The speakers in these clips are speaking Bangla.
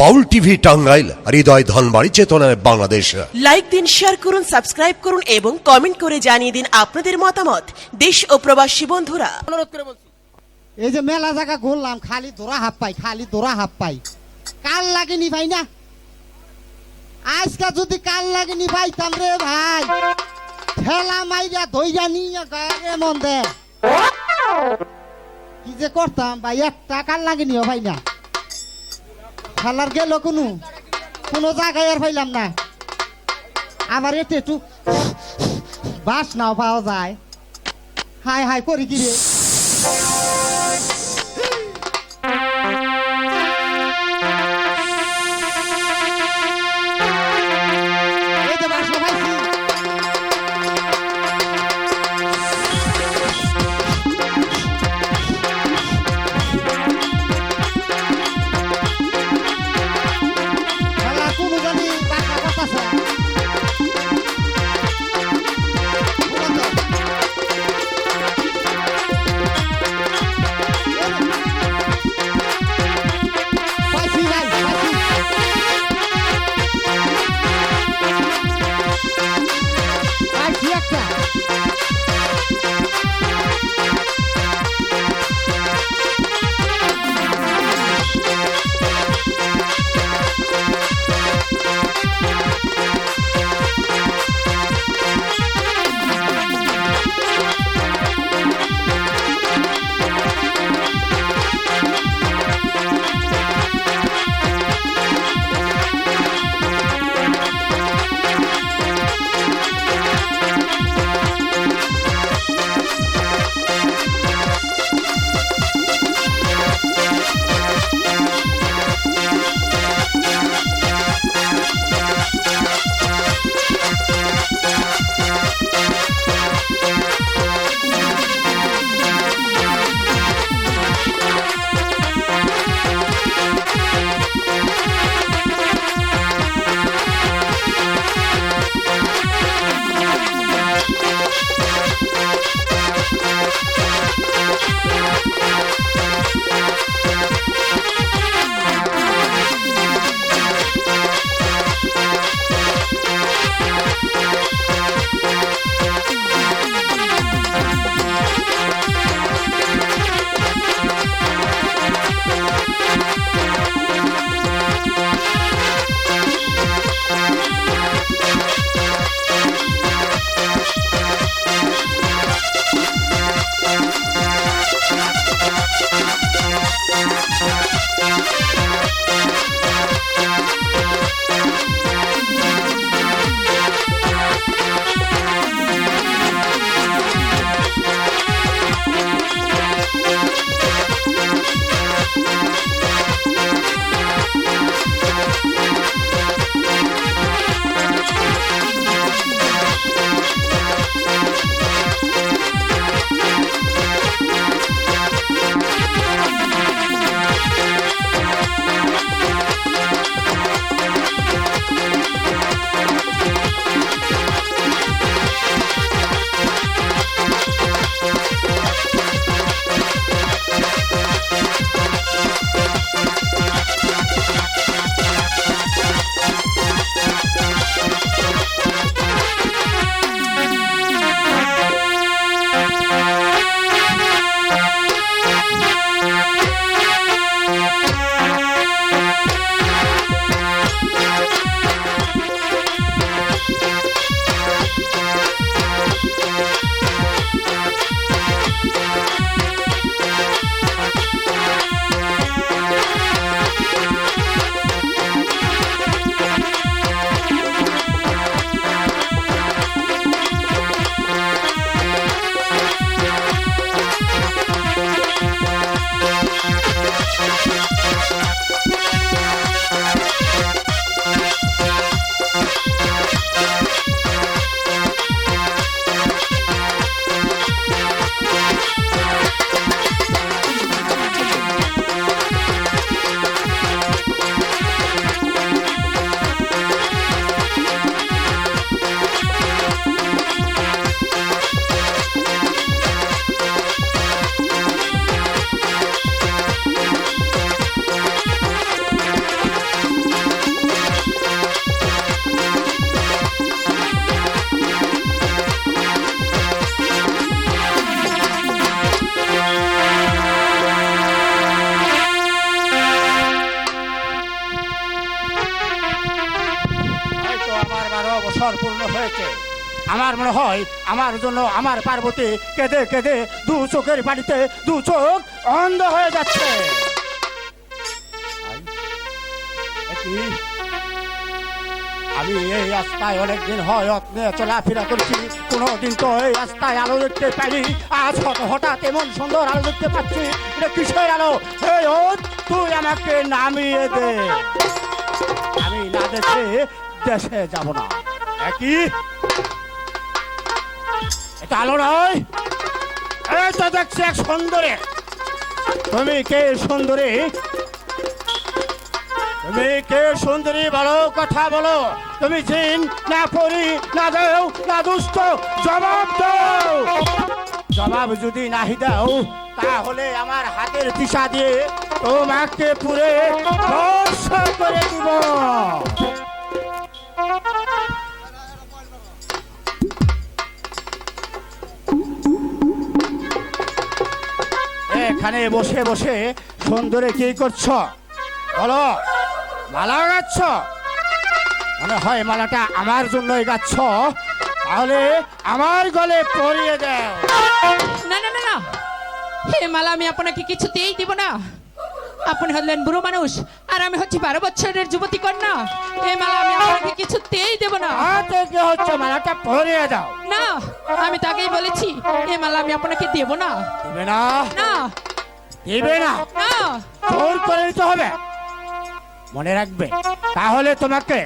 বাউল টিভি টাঙ্গাইল হৃদয় ধনবাড়ি চেতনায় বাংলাদেশ। লাইক দিন শেয়ার করুন সাবস্ক্রাইব করুন এবং কমেন্ট করে জানিয়ে দিন আপনাদের মতামত। দেশ ও প্রবাসী বন্ধুরা। অনুরোধ করে বলছি এই যে মেলা জায়গা ঘুরলাম খালি দোরা হাফ পাই খালি দোরা হাফ পাই। কাল লাগেনি ভাই না? আজকে যদি কাল লাগেনি ভাই রে ভাই। ঠেলা মাইরা ধইরা নিয়ে গায়ে মন দে। কি যে করতাম ভাই একটা কাল লাগেনি ভাই না? খেলার গেল কোনো? কোনো জায়গায় আর পাইলাম না। আবার এতে একটু বাস নাও পাওয়া যায়। হাই হাই করি কি রে? আমার মনে হয় আমার জন্য আমার পার্বতী কেঁদে কেঁদে দু চোখের বাড়িতে দু চোখ অন্ধ হয়ে যাচ্ছে? আমি এই রাস্তায় অনেকদিন হয় অত্নে চলাফেরা করছি, কোনোদিন তো এই রাস্তায় আলো দেখতে পাইনি। আজ হঠাৎ এমন সুন্দর আলো দেখতে পাচ্ছি, এটা কিসের আলো? এই তুই আমাকে নামিয়ে দে। আমি না দেশে দেশে যাব না। একই আলো নয়। তো দেখছি এক সুন্দরী। তুমি কে সুন্দরী? তুমি কে সুন্দরী বলো, কথা বলো। তুমি জিন না পরি, না দেও, না দুষ্ট, জবাব দাও। জবাব যদি নাহি দাও, তাহলে আমার হাতের পিসা দিয়ে তোমাকে পুরে করে দিব। এখানে বসে বসে সুন্দরে কি করছ? বলো মালা গাচ্ছ? মনে হয় মালাটা আমার জন্যই গাচ্ছ। তাহলে আমার গলে পরিয়ে দাও। না না না না। হে মালা আমি আপনাকে কিছুতেই দিব না। আপনি হলেন বুড়ো মানুষ আর আমি হচ্ছি বারো বছরের যুবতী কন্যা। এই মালা আমি আপনাকে কিছুতেই দেব না। হচ্ছে মালাটা পরিয়ে দাও। না আমি তাকেই বলেছি এই মালা আমি আপনাকে দিবে না? না। দিবে না, জোর করে নিতে হবে। মনে রাখবে, তাহলে তোমাকে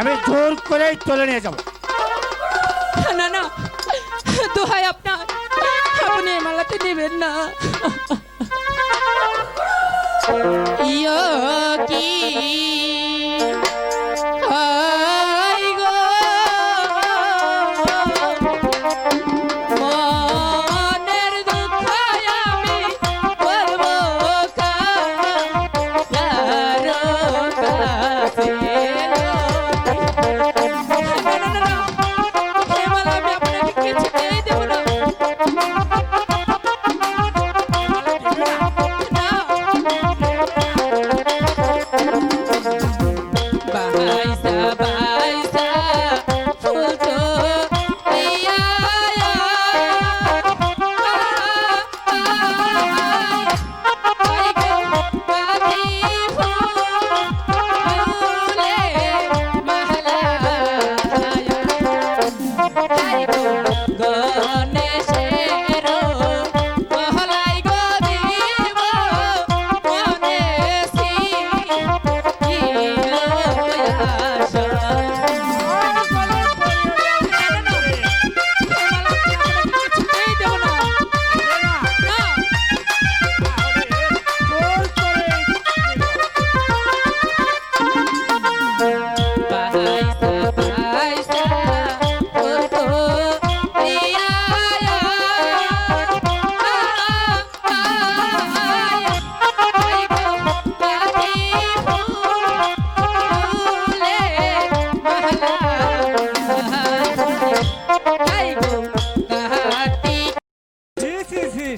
আমি জোর করেই তুলে নিয়ে যাব। না না, দোহাই আপনার। আপনি মালাতে নেবেন না। কি?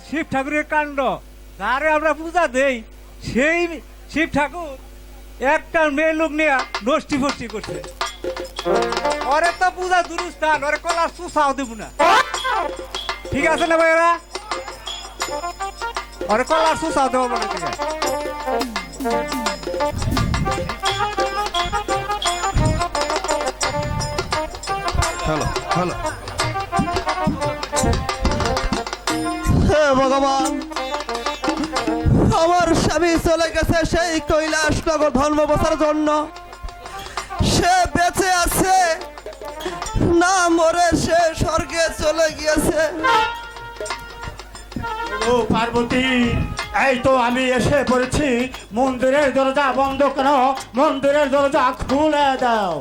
শিব ঠাকুরের কাণ্ড। তারে আমরা পূজা দেই, সেই শিব ঠাকুর একটা মেয়ে লোক নিয়ে নষ্টি ফষ্টি করছে। ওরে তো পূজা দুরুস্থান, ওরে কলার সুসাও দেব না। ঠিক আছে না ভাইরা ওরে কলার সুসাও দেবো বলে ঠিক আছে। হ্যালো হ্যালো হে ভগবান আমার স্বামী চলে গেছে সেই কৈলাস নগর ধর্ম বসার জন্য। সে বেঁচে আছে না মরে সে স্বর্গে চলে গিয়েছে। ও পার্বতী এই তো আমি এসে পড়েছি। মন্দিরের দরজা বন্ধ কেন মন্দিরের দরজা খুলে দাও।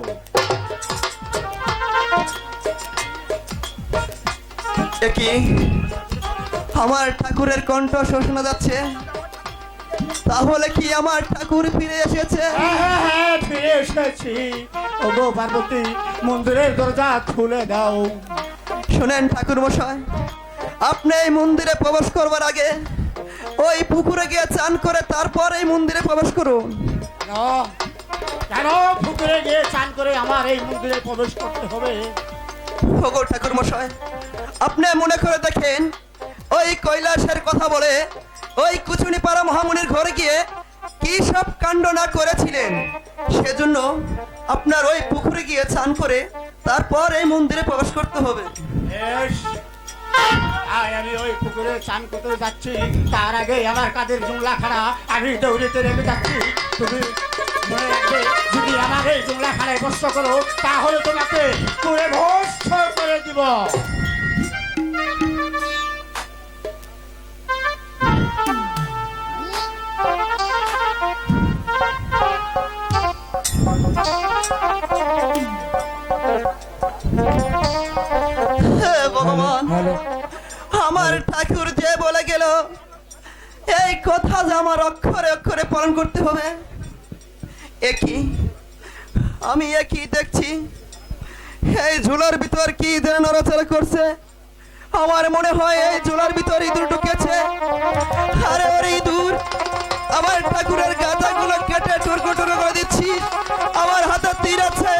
কি? আমার ঠাকুরের কণ্ঠ শোষণা যাচ্ছে। তাহলে কি আমার ঠাকুর ফিরে এসেছে? হ্যাঁ হ্যাঁ হ্যাঁ ফিরে এসেছি। ও গো পার্বতী মন্দিরের দরজা খুলে দাও। শোনেন ঠাকুর মশাই আপনি এই মন্দিরে প্রবেশ করবার আগে ওই পুকুরে গিয়ে চান করে তারপর এই মন্দিরে প্রবেশ করুন। কেন পুকুরে গিয়ে চান করে আমার এই মন্দিরে প্রবেশ করতে হবে? ওগো ঠাকুর মশাই আপনি মনে করে দেখেন, ওই কৈলাসের কথা বলে ওই কুচুনি পাড়া মহামুনির ঘরে গিয়ে কি সব কাণ্ড না করেছিলেন? সেজন্য আপনার ওই পুকুরে গিয়ে চান করে তারপর এই মন্দিরে প্রবেশ করতে হবে। আমি ওই পুকুরে চান করতে যাচ্ছি। তার আগে আমার কাদের জুমলা খাড়া, আমি দৌড়িতে রেখে যাচ্ছি। তুমি যদি আমার এই জুমলা খাড়ায় কষ্ট করো, তাহলে তোমাকে করে দিব। কথা যে আমার অক্ষরে অক্ষরে পালন করতে হবে। একই, আমি একই দেখছি। এই ঝুলার ভিতর কি যেন নড়াচড়া করছে? আমার মনে হয় এই ঝুলার ভিতর ইঁদুর ঢুকেছে। আরে ওরে ইঁদুর, আমার ঠাকুরের গাঁজাগুলো কেটে টুরকো টুরকো করে দিচ্ছি। আমার হাতে তীর আছে।